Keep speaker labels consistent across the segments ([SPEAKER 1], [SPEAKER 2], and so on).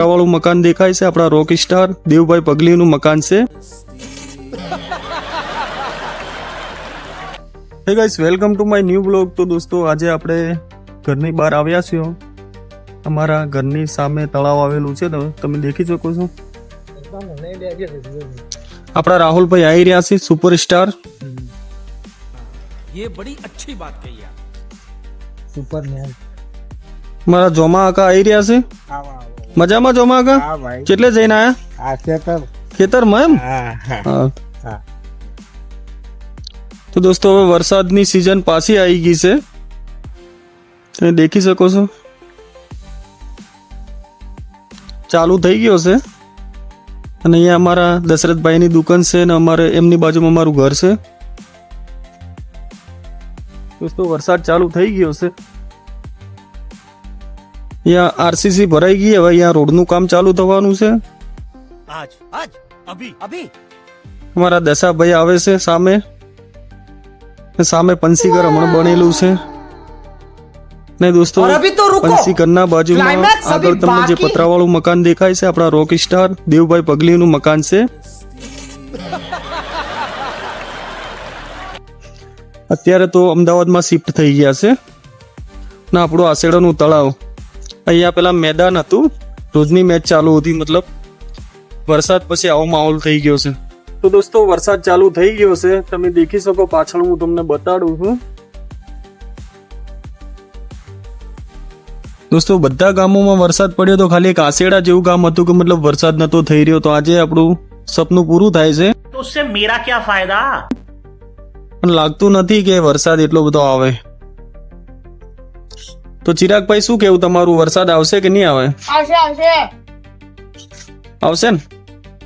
[SPEAKER 1] વાળું મકાન દેખાય છે આપણા રોક સ્ટાર દેવભાઈ પગલીનું મકાન છે hey guys welcome to my new blog તો દોસ્તો આજે આપણે ઘરની બહાર આવ્યા છીએ અમારા ઘરની સામે તળાવ આવેલું છે તો તમે દેખી શકો છો આપણા રાહુલભાઈ આવી રહ્યા છે સુપરસ્ટાર
[SPEAKER 2] ये बड़ी अच्छी बात कही आप
[SPEAKER 3] સુપર મેન
[SPEAKER 1] મારા જોમા આકા આવી રહ્યા છે મજામાં જો
[SPEAKER 3] માગા ભાઈ.
[SPEAKER 1] કેટલે જઈને આયા?
[SPEAKER 3] આ ખેતર.
[SPEAKER 1] ખેતરમાં એમ?
[SPEAKER 3] હા હા.
[SPEAKER 1] હા.
[SPEAKER 3] હા.
[SPEAKER 1] તો દોસ્તો હવે વરસાદની સિઝન પાછી આવી ગઈ છે. તમે દેખી શકો છો. ચાલુ થઈ ગયો છે. અને અહીંયા અમારા દશરથભાઈની દુકાન છે અને અમારે એમની બાજુમાં અમારું ઘર છે. દોસ્તો વરસાદ ચાલુ થઈ ગયો છે. અહીંયા આરસીસી ભરાઈ ગઈ હવે અહીંયા રોડનું કામ ચાલુ થવાનું છે.
[SPEAKER 2] આજ આજ અભી અભી.
[SPEAKER 1] અમારા દશાભાઈ આવે છે સામે. સામે પંસીકર હમણાં બનેલું છે. ને દોસ્તો પંસીકરના બાજુમાં આગળ તમને જે પતરાવાળું મકાન દેખાય છે આપણા રોક સ્ટાર દેવભાઈ પગલીનું મકાન છે. અત્યારે તો અમદાવાદમાં શિફ્ટ થઈ ગયા છે. ને આપણું આસેડાનું તળાવ. અહીંયા પેલા મેદાન હતું. રોજની મેચ ચાલુ હતી મતલબ વરસાદ પછી આવો માહોલ થઈ ગયો છે. તો દોસ્તો વરસાદ ચાલુ થઈ ગયો છે. તમે દેખી શકો પાછળ હું તમને બતાડું છું. દોસ્તો બધા ગામોમાં વરસાદ પડ્યો તો ખાલી એક આસેડા જેવું ગામ હતું કે મતલબ વરસાદ નતો થઈ રહ્યો. તો આજે આપણું સપનું પૂરું થાય છે.
[SPEAKER 4] તો મેરા ક્યાં ફાયદા?
[SPEAKER 1] પણ લાગતું નથી કે વરસાદ એટલો બધો આવે. તો ચિરાગભાઈ શું કેવું તમારું? વરસાદ આવશે કે નહીં આવે?
[SPEAKER 5] આવશે આવશે.
[SPEAKER 1] આવશે ને?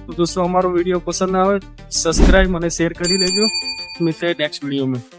[SPEAKER 1] તો દોસ્તો અમારો વીડિયો પસંદ આવે સબસ્ક્રાઇબ અને શેર કરી લેજો. મિલતે નેક્સ્ટ વીડિયો में